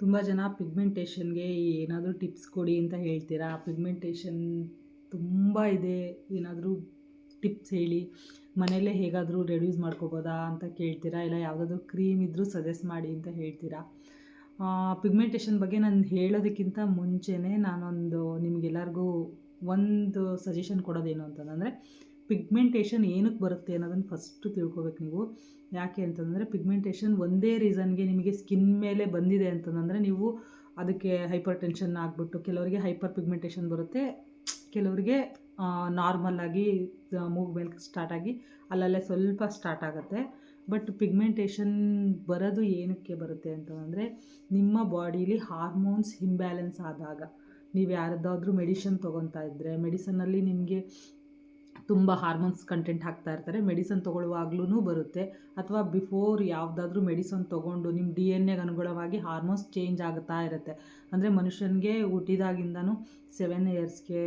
ತುಂಬ ಜನ ಪಿಗ್ಮೆಂಟೇಷನ್ಗೆ ಏನಾದರೂ ಟಿಪ್ಸ್ ಕೊಡಿ ಅಂತ ಹೇಳ್ತೀರಾ? ಪಿಗ್ಮೆಂಟೇಷನ್ ತುಂಬ ಇದೆ. ಏನಾದರೂ ಟಿಪ್ಸ್ ಹೇಳಿ. ಮನೆಯಲ್ಲೇ ಹೇಗಾದರೂ ರೆಡ್ಯೂಸ್ ಮಾಡ್ಕೋಬೋದಾ ಅಂತ ಕೇಳ್ತೀರಾ? ಇಲ್ಲ ಯಾವುದಾದ್ರೂ ಕ್ರೀಮ್ ಇದ್ದರೂ ಸಜೆಸ್ಟ್ ಮಾಡಿ ಅಂತ ಹೇಳ್ತೀರಾ? ಪಿಗ್ಮೆಂಟೇಷನ್ ಬಗ್ಗೆ ನಾನು ಹೇಳೋದಕ್ಕಿಂತ ಮುಂಚೆನೇ ನಾನೊಂದು ನಿಮಗೆಲ್ಲರಿಗೂ ಒಂದು ಸಜೆಷನ್ ಕೊಡೋದೇನು ಅಂತಂದರೆ ಪಿಗ್ಮೆಂಟೇಷನ್ ಏನಕ್ಕೆ ಬರುತ್ತೆ ಅನ್ನೋದನ್ನು ಫಸ್ಟು ತಿಳ್ಕೊಬೇಕು ನೀವು. ಯಾಕೆ ಅಂತಂದರೆ ಪಿಗ್ಮೆಂಟೇಷನ್ ಒಂದೇ ರೀಸನ್ಗೆ ನಿಮಗೆ ಸ್ಕಿನ್ ಮೇಲೆ ಬಂದಿದೆ ಅಂತಂದರೆ ನೀವು ಅದಕ್ಕೆ ಹೈಪರ್ ಟೆನ್ಷನ್ ಆಗಿಬಿಟ್ಟು ಕೆಲವರಿಗೆ ಹೈಪರ್ ಪಿಗ್ಮೆಂಟೇಷನ್ ಬರುತ್ತೆ. ಕೆಲವರಿಗೆ ನಾರ್ಮಲ್ಲಾಗಿ ಮೂಗು ಮೇಲೆ ಸ್ಟಾರ್ಟ್ ಆಗಿ ಅಲ್ಲಲ್ಲೇ ಸ್ವಲ್ಪ ಸ್ಟಾರ್ಟ್ ಆಗುತ್ತೆ. ಬಟ್ ಪಿಗ್ಮೆಂಟೇಷನ್ ಬರೋದು ಏನಕ್ಕೆ ಬರುತ್ತೆ ಅಂತಂದರೆ ನಿಮ್ಮ ಬಾಡೀಲಿ ಹಾರ್ಮೋನ್ಸ್ ಇಂಬ್ಯಾಲೆನ್ಸ್ ಆದಾಗ. ನೀವು ಯಾರದ್ದಾದ್ರೂ ಮೆಡಿಷನ್ ತೊಗೊತಾ ಇದ್ದರೆ ಮೆಡಿಸನ್ನಲ್ಲಿ ನಿಮಗೆ ತುಂಬ ಹಾರ್ಮೋನ್ಸ್ ಕಂಟೆಂಟ್ ಹಾಕ್ತಾ ಇರ್ತಾರೆ. ಮೆಡಿಸನ್ ತೊಗೊಳ್ಳುವಾಗ್ಲೂ ಬರುತ್ತೆ. ಅಥವಾ ಬಿಫೋರ್ ಯಾವುದಾದ್ರೂ ಮೆಡಿಸನ್ ತೊಗೊಂಡು ನಿಮ್ಮ ಡಿ ಎನ್ ಎಗೆ ಅನುಗುಣವಾಗಿ ಹಾರ್ಮೋನ್ಸ್ ಚೇಂಜ್ ಆಗ್ತಾ ಇರುತ್ತೆ. ಅಂದರೆ ಮನುಷ್ಯನಿಗೆ ಹುಟ್ಟಿದಾಗಿಂದನೂ ಸೆವೆನ್ ಇಯರ್ಸ್ಗೆ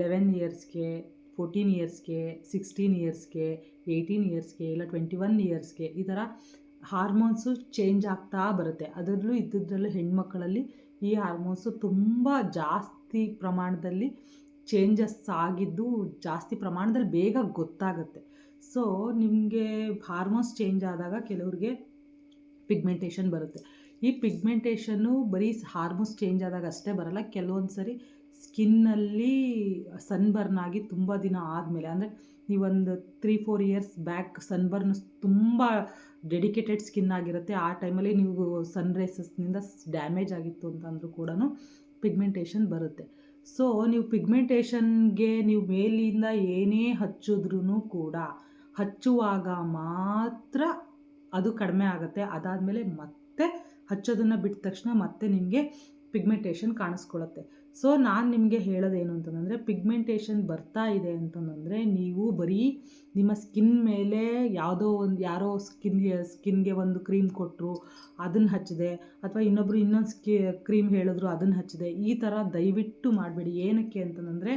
ಲೆವೆನ್ ಇಯರ್ಸ್ಗೆ ಫೋರ್ಟೀನ್ ಇಯರ್ಸ್ಗೆ ಸಿಕ್ಸ್ಟೀನ್ ಇಯರ್ಸ್ಗೆ ಏಯ್ಟೀನ್ ಇಯರ್ಸ್ಗೆ ಇಲ್ಲ ಟ್ವೆಂಟಿ ಒನ್ ಇಯರ್ಸ್ಗೆ ಈ ಥರ ಹಾರ್ಮೋನ್ಸು ಚೇಂಜ್ ಆಗ್ತಾ ಬರುತ್ತೆ. ಅದರಲ್ಲೂ ಇದ್ದದ್ರಲ್ಲೂ ಹೆಣ್ಮಕ್ಕಳಲ್ಲಿ ಈ ಹಾರ್ಮೋನ್ಸು ತುಂಬ ಜಾಸ್ತಿ ಪ್ರಮಾಣದಲ್ಲಿ ಚೇಂಜಸ್ ಆಗಿದ್ದು ಜಾಸ್ತಿ ಪ್ರಮಾಣದಲ್ಲಿ ಬೇಗ ಗೊತ್ತಾಗುತ್ತೆ. ಸೊ ನಿಮಗೆ ಹಾರ್ಮೋನ್ಸ್ ಚೇಂಜ್ ಆದಾಗ ಕೆಲವ್ರಿಗೆ ಪಿಗ್ಮೆಂಟೇಷನ್ ಬರುತ್ತೆ. ಈ ಪಿಗ್ಮೆಂಟೇಷನ್ನು ಬರೀ ಹಾರ್ಮೋನ್ಸ್ ಚೇಂಜ್ ಆದಾಗ ಅಷ್ಟೇ ಬರಲ್ಲ ಕೆಲವೊಂದು ಸರಿ ಸ್ಕಿನ್ನಲ್ಲಿ ಸನ್ಬರ್ನ್ ಆಗಿ ತುಂಬ ದಿನ ಆದಮೇಲೆ, ಅಂದರೆ ನೀವೊಂದು three four years back sunburn ತುಂಬ ಡೆಡಿಕೇಟೆಡ್ ಸ್ಕಿನ್ ಆಗಿರುತ್ತೆ. ಆ ಟೈಮಲ್ಲಿ ನೀವು ಸನ್ ರೇಸಸ್ನಿಂದ ಡ್ಯಾಮೇಜ್ ಆಗಿತ್ತು ಅಂತಂದರೂ ಕೂಡ ಪಿಗ್ಮೆಂಟೇಷನ್ ಬರುತ್ತೆ. ಸೊ ನೀವು ಪಿಗ್ಮೆಂಟೇಷನ್ಗೆ ನೀವು ಮೇಲಿಂದ ಏನೇ ಹಚ್ಚಿದ್ರೂ ಕೂಡ ಹಚ್ಚುವಾಗ ಮಾತ್ರ ಅದು ಕಡಿಮೆ ಆಗುತ್ತೆ. ಅದಾದಮೇಲೆ ಮತ್ತೆ ಹಚ್ಚೋದನ್ನು ಬಿಟ್ಟ ತಕ್ಷಣ ಮತ್ತೆ ನಿಮಗೆ ಪಿಗ್ಮೆಂಟೇಷನ್ ಕಾಣಿಸ್ಕೊಳ್ಳುತ್ತೆ ಸೊ ನಾನು ನಿಮಗೆ ಹೇಳೋದೇನು ಅಂತಂದರೆ ಪಿಗ್ಮೆಂಟೇಷನ್ ಬರ್ತಾ ಇದೆ ಅಂತಂದರೆ, ನೀವು ಬರೀ ನಿಮ್ಮ ಸ್ಕಿನ್ ಮೇಲೆ ಯಾವುದೋ ಒಂದು, ಯಾರೋ ಸ್ಕಿನ್ಗೆ ಸ್ಕಿನ್ಗೆ ಒಂದು ಕ್ರೀಮ್ ಕೊಟ್ಟರು ಅದನ್ನು ಹಚ್ಚಿದೆ. ಅಥವಾ ಇನ್ನೊಬ್ಬರು ಇನ್ನೊಂದು ಸ್ಕಿ, ಕ್ರೀಮ್ ಹೇಳಿದ್ರು ಅದನ್ನು ಹಚ್ಚಿದೆ. ಈ ಥರ ದಯವಿಟ್ಟು ಮಾಡಬೇಡಿ. ಏನಕ್ಕೆ ಅಂತಂದರೆ,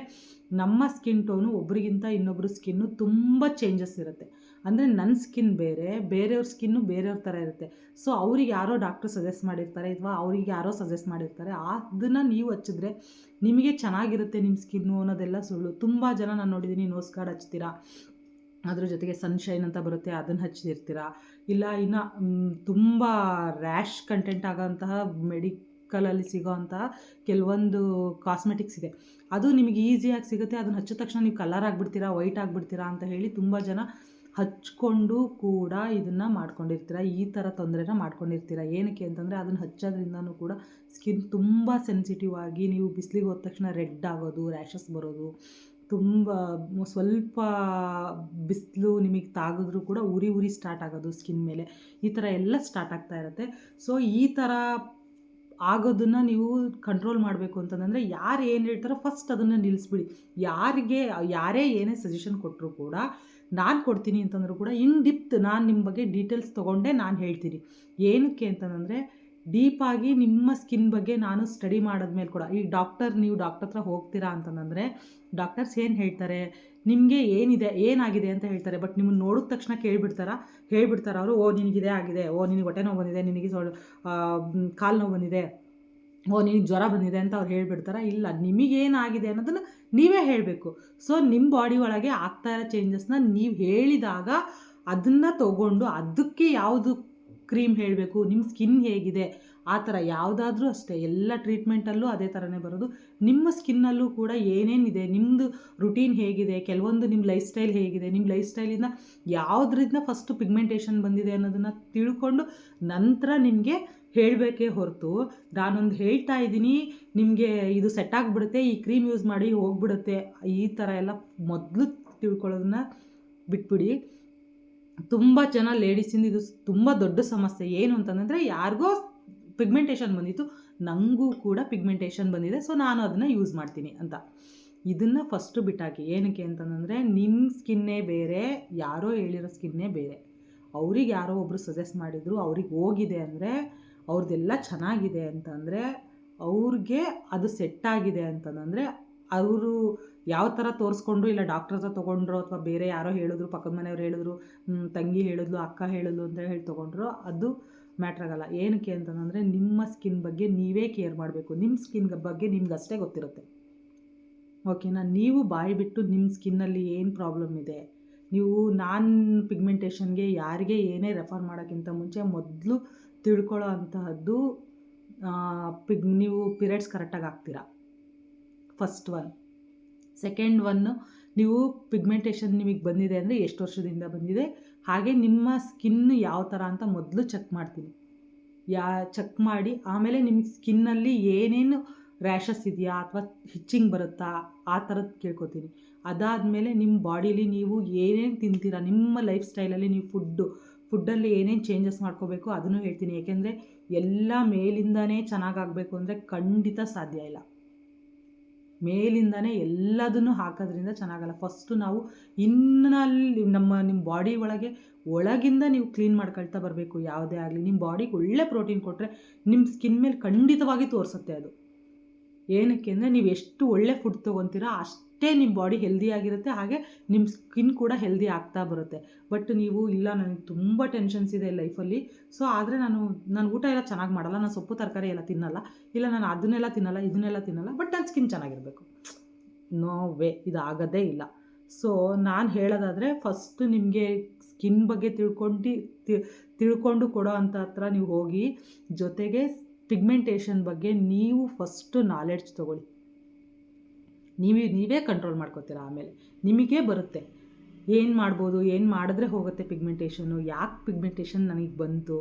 ನಮ್ಮ ಸ್ಕಿನ್ ಟೋನು ಒಬ್ರಿಗಿಂತ ಇನ್ನೊಬ್ಬರು ಸ್ಕಿನ್ನು ತುಂಬ ಚೇಂಜಸ್ ಇರುತ್ತೆ. ಅಂದರೆ ನನ್ನ ಸ್ಕಿನ್ ಬೇರೆ, ಬೇರೆಯವ್ರ ಸ್ಕಿನ್ನು ಬೇರೆಯವ್ರ ಥರ ಇರುತ್ತೆ. ಸೊ, ಅವ್ರಿಗೆ ಯಾರೋ ಡಾಕ್ಟ್ರು ಸಜೆಸ್ಟ್ ಮಾಡಿರ್ತಾರೆ ಅಥವಾ ಅವ್ರಿಗೆ ಯಾರೋ ಸಜೆಸ್ಟ್ ಮಾಡಿರ್ತಾರೆ, ಅದನ್ನು ನೀವು ಹಚ್ಚಿದ್ರೆ ನಿಮಗೆ ಚೆನ್ನಾಗಿರುತ್ತೆ ನಿಮ್ಮ ಸ್ಕಿನ್ನು ಅನ್ನೋದೆಲ್ಲ ಸುಳ್ಳು. ತುಂಬ ಜನ ನಾನು ನೋಡಿದ್ದೀನಿ ನೋಸ್ ಕಾರ್ಡ್ ಹಚ್ತೀರಾ? ಅದ್ರ ಜೊತೆಗೆ ಸನ್ಶೈನ್ ಅಂತ ಬರುತ್ತೆ, ಅದನ್ನು ಹಚ್ಚಿರ್ತೀರಾ? ಇಲ್ಲ, ಇನ್ನು ತುಂಬ ರ್ಯಾಶ್ ಕಂಟೆಂಟ್ ಆಗೋಂತಹ ಮೆಡಿಕಲಲ್ಲಿ ಸಿಗೋವಂತಹ ಕೆಲವೊಂದು ಕಾಸ್ಮೆಟಿಕ್ಸ್ ಇದೆ. ಅದು ನಿಮಗೆ ಈಸಿಯಾಗಿ ಸಿಗುತ್ತೆ, ಅದನ್ನು ಹಚ್ಚಿದ ತಕ್ಷಣ ನೀವು ಕಲರ್ ಆಗಿಬಿಡ್ತೀರಾ ವೈಟ್ ಆಗಿಬಿಡ್ತೀರಾ ಅಂತ ಹೇಳಿ ತುಂಬ ಜನ ಹಚ್ಕೊಂಡು ಕೂಡ ಇದನ್ನು ಮಾಡ್ಕೊಂಡಿರ್ತೀರ, ಈ ಥರ ತೊಂದರೆನ ಮಾಡ್ಕೊಂಡಿರ್ತೀರ? ಏನಕ್ಕೆ ಅಂತಂದರೆ ಅದನ್ನು ಹಚ್ಚೋದ್ರಿಂದನೂ ಕೂಡ ಸ್ಕಿನ್ ತುಂಬ ಸೆನ್ಸಿಟಿವ್ ಆಗಿ ನೀವು ಬಿಸಿಲಿಗೆ ಹೋದ ತಕ್ಷಣ ರೆಡ್ ಆಗೋದು ರ್ಯಾಷಸ್ ಬರೋದು ತುಂಬ ಸ್ವಲ್ಪ ಬಿಸಿಲು ನಿಮಗೆ ತಾಗಿದ್ರೂ ಕೂಡ ಉರಿ ಉರಿ ಸ್ಟಾರ್ಟ್ ಆಗೋದು ಸ್ಕಿನ್ ಮೇಲೆ. ಈ ಥರ ಎಲ್ಲ ಸ್ಟಾರ್ಟ್ ಆಗ್ತಾ ಇರುತ್ತೆ. ಸೊ ಈ ಥರ ಆಗೋದನ್ನು ನೀವು ಕಂಟ್ರೋಲ್ ಮಾಡಬೇಕು ಅಂತಂದರೆ ಯಾರು ಏನು ಹೇಳ್ತಾರೋ ಫಸ್ಟ್ ಅದನ್ನು ನಿಲ್ಲಿಸ್ಬಿಡಿ ಯಾರಿಗೆ, ಯಾರೇ ಏನೇ ಸಜೆಷನ್ ಕೊಟ್ಟರು ಕೂಡ ನಾನು ಕೊಡ್ತೀನಿ ಅಂತಂದರೂ ಕೂಡ ಇನ್ ಡಿಪ್ತ್ ನಾನು ನಿಮ್ಮ ಬಗ್ಗೆ ಡೀಟೇಲ್ಸ್ ತೊಗೊಂಡೇ ನಾನು ಹೇಳ್ತೀನಿ. ಏನಕ್ಕೆ ಅಂತಂದರೆ ಡೀಪಾಗಿ ನಿಮ್ಮ ಸ್ಕಿನ್ ಬಗ್ಗೆ ನಾನು ಸ್ಟಡಿ ಮಾಡಿದ್ಮೇಲೆ ಕೂಡ, ಈ ಡಾಕ್ಟರ್ ನೀವು ಡಾಕ್ಟರ್ ಹತ್ರ ಹೋಗ್ತೀರಾ ಅಂತಂದರೆ, ಡಾಕ್ಟರ್ಸ್ ಏನು ಹೇಳ್ತಾರೆ, ನಿಮಗೆ ಏನಿದೆ, ಏನಾಗಿದೆ ಅಂತ ಹೇಳ್ತಾರೆ, ಬಟ್ ನಿಮ್ಮನ್ನು ನೋಡಿದ ತಕ್ಷಣ ಕೇಳಿಬಿಡ್ತಾರ? ಹೇಳ್ಬಿಡ್ತಾರೆ ಅವರು, ಓ ನಿನಗಿದೆ ಆಗಿದೆ, ಓ, ನಿನಗೆ ಹೊಟ್ಟೆ ನೋವು ಬಂದಿದೆ, ನಿನಗೆ ಸೊಳ್ಳು ಕಾಲು ನೋವು ಬಂದಿದೆ, ಓ, ನಿನಗೆ ಜ್ವರ ಬಂದಿದೆ ಅಂತ ಅವ್ರು ಹೇಳ್ಬಿಡ್ತಾರೆ? ಇಲ್ಲ ನಿಮಗೇನಾಗಿದೆ ಅನ್ನೋದನ್ನು ನೀವೇ ಹೇಳಬೇಕು. ಸೊ ನಿಮ್ಮ ಬಾಡಿ ಒಳಗೆ ಆಗ್ತಾ ಇರೋ ಚೇಂಜಸ್ನ ನೀವು ಹೇಳಿದಾಗ ಅದನ್ನು ತಗೊಂಡು ಅದಕ್ಕೆ ಯಾವುದು ಕ್ರೀಮ್ ಹೇಳಬೇಕು ನಿಮ್ಮ ಸ್ಕಿನ್ ಹೇಗಿದೆ, ಆ ಥರ ಯಾವುದಾದ್ರೂ ಅಷ್ಟೇ, ಎಲ್ಲ ಟ್ರೀಟ್ಮೆಂಟಲ್ಲೂ ಅದೇ ಥರನೇ ಬರೋದು. ನಿಮ್ಮ ಸ್ಕಿನ್ನಲ್ಲೂ ಕೂಡ ಏನೇನಿದೆ ನಿಮ್ಮದು ರುಟೀನ್ ಹೇಗಿದೆ, ಕೆಲವೊಂದು ನಿಮ್ಮ ಲೈಫ್ ಸ್ಟೈಲ್ ಹೇಗಿದೆ ನಿಮ್ಮ ಲೈಫ್ ಸ್ಟೈಲಿಂದ ಯಾವುದರಿಂದ ಫಸ್ಟು ಪಿಗ್ಮೆಂಟೇಷನ್ ಬಂದಿದೆ ಅನ್ನೋದನ್ನು ತಿಳ್ಕೊಂಡು ನಂತರ ನಿಮಗೆ ಹೇಳಬೇಕೇ ಹೊರತು. ನಾನೊಂದು ಹೇಳ್ತಾ ಇದ್ದೀನಿ, ನಿಮಗೆ ಇದು ಸೆಟ್ ಆಗಿಬಿಡುತ್ತೆ, ಈ ಕ್ರೀಮ್ ಯೂಸ್ ಮಾಡಿ ಹೋಗ್ಬಿಡುತ್ತೆ, ಈ ಥರ ಎಲ್ಲ ಮೊದಲು ತಿಳ್ಕೊಳ್ಳೋದನ್ನ ಬಿಟ್ಬಿಡಿ. ತುಂಬ ಜನ ಲೇಡೀಸಿಂದ ಇದು ತುಂಬ ದೊಡ್ಡ ಸಮಸ್ಯೆ. ಏನು ಅಂತಂದರೆ ಯಾರಿಗೋ ಪಿಗ್ಮೆಂಟೇಷನ್ ಬಂದಿತ್ತು ನನಗೂ ಕೂಡ ಪಿಗ್ಮೆಂಟೇಷನ್ ಬಂದಿದೆ, ಸೊ ನಾನು ಅದನ್ನು ಯೂಸ್ ಮಾಡ್ತೀನಿ ಅಂತ. ಇದನ್ನು ಫಸ್ಟು ಬಿಟ್ಟಾಕಿ. ಏನಕ್ಕೆ ಅಂತಂದರೆ ನಿಮ್ಮ ಸ್ಕಿನ್ನೇ ಬೇರೆ, ಯಾರೋ ಹೇಳಿರೋ ಸ್ಕಿನ್ನೇ ಬೇರೆ. ಅವ್ರಿಗೆ ಯಾರೋ ಒಬ್ಬರು ಸಜೆಸ್ಟ್ ಮಾಡಿದರು, ಅವ್ರಿಗೆ ಹೋಗಿದೆ ಅಂದರೆ ಅವ್ರದ್ದೆಲ್ಲ ಚೆನ್ನಾಗಿದೆ ಅಂತಂದರೆ ಅವ್ರಿಗೆ ಅದು ಸೆಟ್ ಆಗಿದೆ ಅಂತಂದರೆ ಅವರು ಯಾವ ಥರ ತೋರಿಸ್ಕೊಂಡ್ರು, ಇಲ್ಲ ಡಾಕ್ಟರ್ ಹತ್ರ ತೊಗೊಂಡ್ರು ಅಥವಾ ಬೇರೆ ಯಾರೋ ಹೇಳಿದ್ರು, ಪಕ್ಕದ ಮನೆಯವ್ರು ಹೇಳಿದ್ರು ತಂಗಿ ಹೇಳಿದ್ಲು, ಅಕ್ಕ ಹೇಳಿದ್ಲು ಅಂತ ಹೇಳಿ ತೊಗೊಂಡ್ರು ಅದು ಮ್ಯಾಟ್ರ್ ಆಗಲ್ಲ. ಏನಕ್ಕೆ ಅಂತಂದರೆ ನಿಮ್ಮ ಸ್ಕಿನ್ ಬಗ್ಗೆ ನೀವೇ ಕೇರ್ ಮಾಡಬೇಕು. ನಿಮ್ಮ ಸ್ಕಿನ್ ಬಗ್ಗೆ ನಿಮ್ಗೆ ಅಷ್ಟೇ ಗೊತ್ತಿರುತ್ತೆ. ಓಕೆನಾ? ನೀವು ಬಾಯಿ ಬಿಟ್ಟು ನಿಮ್ಮ ಸ್ಕಿನ್ನಲ್ಲಿ ಏನು ಪ್ರಾಬ್ಲಮ್ ಇದೆ? ನೀವು ನಾನ್ ಪಿಗ್ಮೆಂಟೇಷನ್ಗೆ ಯಾರಿಗೆ ಏನೇ ರೆಫರ್ ಮಾಡೋಕ್ಕಿಂತ ಮುಂಚೆ ಮೊದಲು ತಿಳ್ಕೊಳ್ಳೋ ಅಂತಹದ್ದು ಪಿಗ್, ನೀವು ಪಿರಿಯಡ್ಸ್ ಕರೆಕ್ಟಾಗಿ ಆಗ್ತೀರಾ ಫಸ್ಟ್ ಒನ್. ಸೆಕೆಂಡ್ ಒನ್ನು ನೀವು ಪಿಗ್ಮೆಂಟೇಷನ್ ನಿಮಗೆ ಬಂದಿದೆ ಅಂದರೆ ಎಷ್ಟು ವರ್ಷದಿಂದ ಬಂದಿದೆ? ಹಾಗೆ ನಿಮ್ಮ ಸ್ಕಿನ್ ಯಾವ ಥರ ಅಂತ ಮೊದಲು ಚೆಕ್ ಮಾಡ್ತೀನಿ. ಯಾ ಚೆಕ್ ಮಾಡಿ, ಆಮೇಲೆ ನಿಮ್ಮ ಸ್ಕಿನ್ನಲ್ಲಿ ಏನೇನು ರ್ಯಾಷಸ್ ಇದೆಯಾ ಅಥವಾ ಹಿಚ್ಚಿಂಗ್ ಬರುತ್ತಾ, ಆ ಥರದ್ದು ಕೇಳ್ಕೊತೀನಿ. ಅದಾದಮೇಲೆ ನಿಮ್ಮ ಬಾಡೀಲಿ ನೀವು ಏನೇನು ತಿಂತೀರಾ, ನಿಮ್ಮ ಲೈಫ್ ಸ್ಟೈಲಲ್ಲಿ ನೀವು ಫುಡ್ಡು ಫುಡ್ಡಲ್ಲಿ ಏನೇನು ಚೇಂಜಸ್ ಮಾಡ್ಕೋಬೇಕು ಅದನ್ನು ಹೇಳ್ತೀನಿ. ಏಕೆಂದರೆ ಎಲ್ಲ ಮೇಲಿಂದನೇ ಚೆನ್ನಾಗಾಗಬೇಕು ಅಂದರೆ ಖಂಡಿತ ಸಾಧ್ಯ ಇಲ್ಲ. ಮೇಲಿಂದನೇ ಎಲ್ಲದನ್ನು ಹಾಕೋದ್ರಿಂದ ಚೆನ್ನಾಗಲ್ಲ. ಫಸ್ಟು ನಾವು ಇನ್ನಲ್ಲಿ ನಮ್ಮ ನಿಮ್ಮ ಬಾಡಿ ಒಳಗೆ, ಒಳಗಿಂದ ನೀವು ಕ್ಲೀನ್ ಮಾಡ್ಕೊಳ್ತಾ ಬರಬೇಕು. ಯಾವುದೇ ಆಗಲಿ ನಿಮ್ಮ ಬಾಡಿಗೆ ಒಳ್ಳೆ ಪ್ರೋಟೀನ್ ಕೊಟ್ಟರೆ ನಿಮ್ಮ ಸ್ಕಿನ್ ಮೇಲೆ ಖಂಡಿತವಾಗಿ ತೋರಿಸುತ್ತೆ ಅದು. ಏನಕ್ಕೆ ಅಂದರೆ ನೀವು ಎಷ್ಟು ಒಳ್ಳೆ ಫುಡ್ ತೊಗೊತೀರೋ ಅಷ್ಟೇ ನಿಮ್ಮ ಬಾಡಿ ಹೆಲ್ದಿಯಾಗಿರುತ್ತೆ ಹಾಗೆ ನಿಮ್ಮ ಸ್ಕಿನ್ ಕೂಡ ಹೆಲ್ದಿ ಆಗ್ತಾ ಬರುತ್ತೆ. ಬಟ್ ನೀವು ಇಲ್ಲ, ನನಗೆ ತುಂಬ ಟೆನ್ಷನ್ಸ್ ಇದೆ ಲೈಫಲ್ಲಿ ಸೊ ಆದರೆ ನಾನು ನಾನು ಊಟ ಎಲ್ಲ ಚೆನ್ನಾಗಿ ಮಾಡಲ್ಲ, ನಾನು ಸೊಪ್ಪು, ತರಕಾರಿ ಎಲ್ಲ ತಿನ್ನಲ್ಲ. ಇಲ್ಲ, ನಾನು ಅದನ್ನೆಲ್ಲ ತಿನ್ನಲ್ಲ, ಇದನ್ನೆಲ್ಲ ತಿನ್ನಲ್ಲ ಬಟ್ ನನ್ನ ಸ್ಕಿನ್ ಚೆನ್ನಾಗಿರಬೇಕು. ನೋ ವೇ ಇದು ಆಗೋದೇ ಇಲ್ಲ. ಸೊ ನಾನು ಹೇಳೋದಾದರೆ ಫಸ್ಟು ನಿಮಗೆ ಸ್ಕಿನ್ ಬಗ್ಗೆ ತಿಳ್ಕೊಂಡು ತಿಳ್ಕೊಂಡು ಕೊಡೋ ಅಂತ ಹತ್ರ ನೀವು ಹೋಗಿ ಜೊತೆಗೆ ಪಿಗ್ಮೆಂಟೇಷನ್ ಬಗ್ಗೆ ನೀವು ಫಸ್ಟು ನಾಲೆಡ್ಜ್ ತೊಗೊಳ್ಳಿ. ನೀವೇ ನೀವೇ ಕಂಟ್ರೋಲ್ ಮಾಡ್ಕೋತೀರ ಆಮೇಲೆ? ನಿಮಗೇ ಬರುತ್ತೆ. ಏನು ಮಾಡ್ಬೋದು, ಏನು ಮಾಡಿದ್ರೆ ಹೋಗುತ್ತೆ ಪಿಗ್ಮೆಂಟೇಷನ್ನು ಯಾಕೆ ಪಿಗ್ಮೆಂಟೇಷನ್ ನನಗೆ ಬಂತು?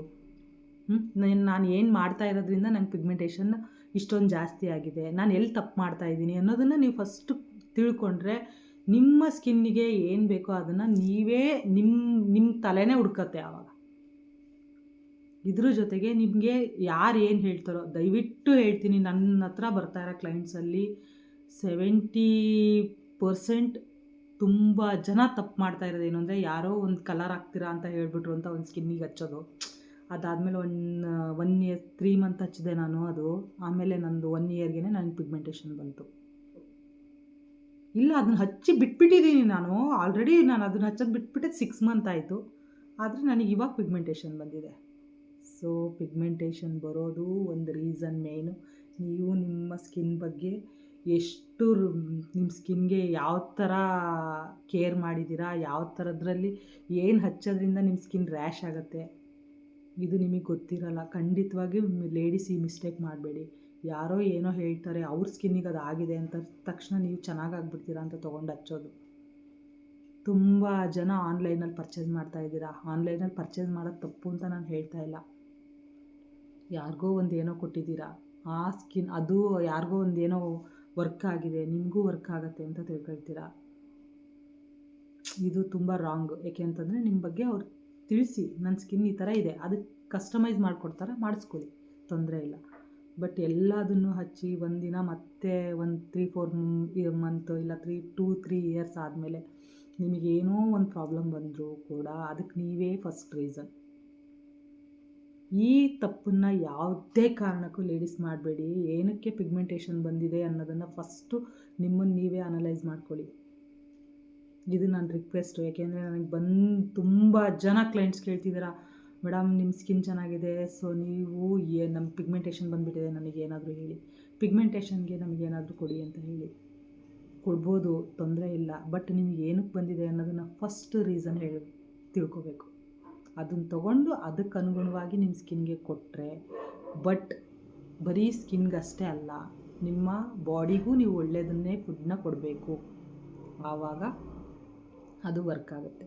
ನಾನು ನಾನು ಏನು ಮಾಡ್ತಾ ಇರೋದ್ರಿಂದ ನಂಗೆ ಪಿಗ್ಮೆಂಟೇಷನ್ ಇಷ್ಟೊಂದು ಜಾಸ್ತಿ ಆಗಿದೆ. ನಾನು ಎಲ್ಲಿ ತಪ್ಪು ಮಾಡ್ತಾ ಇದ್ದೀನಿ ಅನ್ನೋದನ್ನು ನೀವು ಫಸ್ಟು ತಿಳ್ಕೊಂಡ್ರೆ ನಿಮ್ಮ ಸ್ಕಿನ್ನಿಗೆ ಏನು ಬೇಕೋ ಅದನ್ನು ನೀವೇ ನಿಮ್ಮ ನಿಮ್ಮ ತಲೆನೇ ಹುಡ್ಕತ್ತೆ ಆವಾಗ. ಇದ್ರ ಜೊತೆಗೆ ನಿಮಗೆ ಯಾರು ಏನು ಹೇಳ್ತಾರೋ, ದಯವಿಟ್ಟು ಹೇಳ್ತೀನಿ. ನನ್ನ ಹತ್ರ ಬರ್ತಾ ಇರೋ ಕ್ಲೈಂಟ್ಸಲ್ಲಿ ಸೆವೆಂಟಿ ಪರ್ಸೆಂಟ್ ತುಂಬ ಜನ ತಪ್ಪು ಮಾಡ್ತಾ ಇರೋದು ಏನು ಅಂದರೆ ಯಾರೋ ಒಂದು ಕಲರ್ ಹಾಕ್ತೀರಾ ಅಂತ ಹೇಳಿಬಿಟ್ರು ಅಂತ ಒಂದು ಸ್ಕಿನ್ನಿಗೆ ಹಚ್ಚೋದು. ಅದಾದಮೇಲೆ one one year three month ಹಚ್ಚಿದೆ ನಾನು ಅದು. ಆಮೇಲೆ ನಂದು ಒನ್ ಇಯರ್ಗೆ ನನಗೆ ಪಿಗ್ಮೆಂಟೇಷನ್ ಬಂತು. ಇಲ್ಲ, ಅದನ್ನು ಹಚ್ಚಿ ಬಿಟ್ಬಿಟ್ಟಿದ್ದೀನಿ ನಾನು. ಆಲ್ರೆಡಿ ನಾನು ಅದನ್ನು ಹಚ್ಚೋದು ಬಿಟ್ಬಿಟ್ಟೆ ಸಿಕ್ಸ್ ಮಂತ್ ಆಯಿತು. ಆದರೆ ನನಗೆ ಇವಾಗ ಪಿಗ್ಮೆಂಟೇಷನ್ ಬಂದಿದೆ. ಸೊ ಪಿಗ್ಮೆಂಟೇಷನ್ ಬರೋದು ಒಂದು ರೀಸನ್ ಮೇಯ್ನು ನೀವು ನಿಮ್ಮ ಸ್ಕಿನ್ ಬಗ್ಗೆ ಎಷ್ಟು ನಿಮ್ಮ ಸ್ಕಿನ್ಗೆ ಯಾವ ಥರ ಕೇರ್ ಮಾಡಿದ್ದೀರಾ ಯಾವ ಥರದ್ರಲ್ಲಿ ಏನು ಹಚ್ಚೋದ್ರಿಂದ ನಿಮ್ಮ ಸ್ಕಿನ್ ರ್ಯಾಶ್ ಆಗುತ್ತೆ, ಇದು ನಿಮಗೆ ಗೊತ್ತಿರಲ್ಲ. ಖಂಡಿತವಾಗಿ ಲೇಡೀಸ್ ಈ ಮಿಸ್ಟೇಕ್ ಮಾಡಬೇಡಿ. ಯಾರೋ ಏನೋ ಹೇಳ್ತಾರೆ, ಅವ್ರ ಸ್ಕಿನ್ನಿಗೆ ಅದು ಆಗಿದೆ ಅಂತ ತಕ್ಷಣ ನೀವು ಚೆನ್ನಾಗಾಗ್ಬಿಡ್ತೀರಾ ಅಂತ ತೊಗೊಂಡು ಹಚ್ಚೋದು. ತುಂಬ ಜನ ಆನ್ಲೈನಲ್ಲಿ ಪರ್ಚೇಸ್ ಮಾಡ್ತಾ ಇದ್ದೀರಾ. ಆನ್ಲೈನಲ್ಲಿ ಪರ್ಚೇಸ್ ಮಾಡೋದು ತಪ್ಪು ಅಂತ ನಾನು ಹೇಳ್ತಾ ಇಲ್ಲ. ಯಾರಿಗೋ ಒಂದು ಏನೋ ಕೊಟ್ಟಿದ್ದೀರಾ. ಆ ಸ್ಕಿನ್, ಅದು ಯಾರಿಗೋ ಒಂದು ಏನೋ ವರ್ಕ್ ಆಗಿದೆ, ನಿಮಗೂ ವರ್ಕ್ ಆಗುತ್ತೆ ಅಂತ ತಿಳ್ಕೊಳ್ತೀರಾ? ಇದು ತುಂಬ ರಾಂಗ್ ಯಾಕೆ ಅಂತಂದರೆ ನಿಮ್ಮ ಬಗ್ಗೆ ಅವ್ರು ತಿಳಿಸಿ ನನ್ನ ಸ್ಕಿನ್ ಈ ಥರ ಇದೆ ಅದಕ್ಕೆ ಕಸ್ಟಮೈಸ್ ಮಾಡಿಕೊಡ್ತಾರೆ, ಮಾಡಿಸ್ಕೊಳ್ಳಿ, ತೊಂದರೆ ಇಲ್ಲ. ಬಟ್ ಎಲ್ಲದನ್ನು ಹಚ್ಚಿ ಒಂದಿನ ಮತ್ತೆ ಒಂದು ತ್ರೀ ಫೋರ್ ಮಂತ್ ಇಲ್ಲ ತ್ರೀ ಟೂ ತ್ರೀ ಇಯರ್ಸ್ ಆದಮೇಲೆ ನಿಮಗೇನೋ ಒಂದು ಪ್ರಾಬ್ಲಮ್ ಬಂದರೂ ಕೂಡ ಅದಕ್ಕೆ ನೀವೇ ಫಸ್ಟ್ ರೀಸನ್ ಈ ತಪ್ಪನ್ನು ಯಾವುದೇ ಕಾರಣಕ್ಕೂ ಲೇಡೀಸ್ ಮಾಡಬೇಡಿ. ಏನಕ್ಕೆ ಪಿಗ್ಮೆಂಟೇಷನ್ ಬಂದಿದೆ ಅನ್ನೋದನ್ನು ಫಸ್ಟು ನಿಮ್ಮನ್ನು ನೀವೇ ಅನಲೈಸ್ ಮಾಡ್ಕೊಳ್ಳಿ. ಇದು ನನ್ನ ರಿಕ್ವೆಸ್ಟು ಯಾಕೆಂದರೆ ನನಗೆ ಬಂದು ತುಂಬ ಜನ ಕ್ಲೈಂಟ್ಸ್ ಕೇಳ್ತಿದ್ದೀರಾ ಮೇಡಮ್ ನಿಮ್ಮ ಸ್ಕಿನ್ ಚೆನ್ನಾಗಿದೆ ಸೊ ನೀವು ಏ ನಮ್ಮ ಪಿಗ್ಮೆಂಟೇಷನ್ ಬಂದುಬಿಟ್ಟಿದೆ, ನನಗೆ ಏನಾದರೂ ಹೇಳಿ. ಪಿಗ್ಮೆಂಟೇಷನ್ಗೆ ನಮಗೇನಾದರೂ ಕೊಡಿ ಅಂತ ಹೇಳಿ. ಕೊಡ್ಬೋದು, ತೊಂದರೆ ಇಲ್ಲ. ಬಟ್ ನಿಮಗೆ ಏನಕ್ಕೆ ಬಂದಿದೆ ಅನ್ನೋದನ್ನು ಫಸ್ಟ್ ರೀಸನ್ ಹೇಳಿ, ತಿಳ್ಕೊಬೇಕು. ಅದನ್ನು ತೊಗೊಂಡು ಅದಕ್ಕೆ ಅನುಗುಣವಾಗಿ ನಿಮ್ಮ ಸ್ಕಿನ್ಗೆ ಕೊಟ್ಟರೆ ಬಟ್ ಬರೀ ಸ್ಕಿನ್ಗಷ್ಟೇ ಅಲ್ಲ, ನಿಮ್ಮ ಬಾಡಿಗೂ ನೀವು ಒಳ್ಳೆಯದನ್ನೇ ಫುಡ್ನ ಕೊಡಬೇಕು. ಆವಾಗ ಅದು ವರ್ಕ್ ಆಗುತ್ತೆ.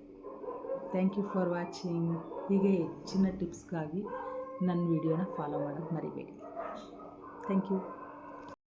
ಥ್ಯಾಂಕ್ ಯು ಫಾರ್ ವಾಚಿಂಗ್ ಹೀಗೆ ಹೆಚ್ಚಿನ ಟಿಪ್ಸ್ಗಾಗಿ ನನ್ನ ವಿಡಿಯೋನ ಫಾಲೋ ಮಾಡೋದು ಮರಿಬೇಕು ಥ್ಯಾಂಕ್ ಯು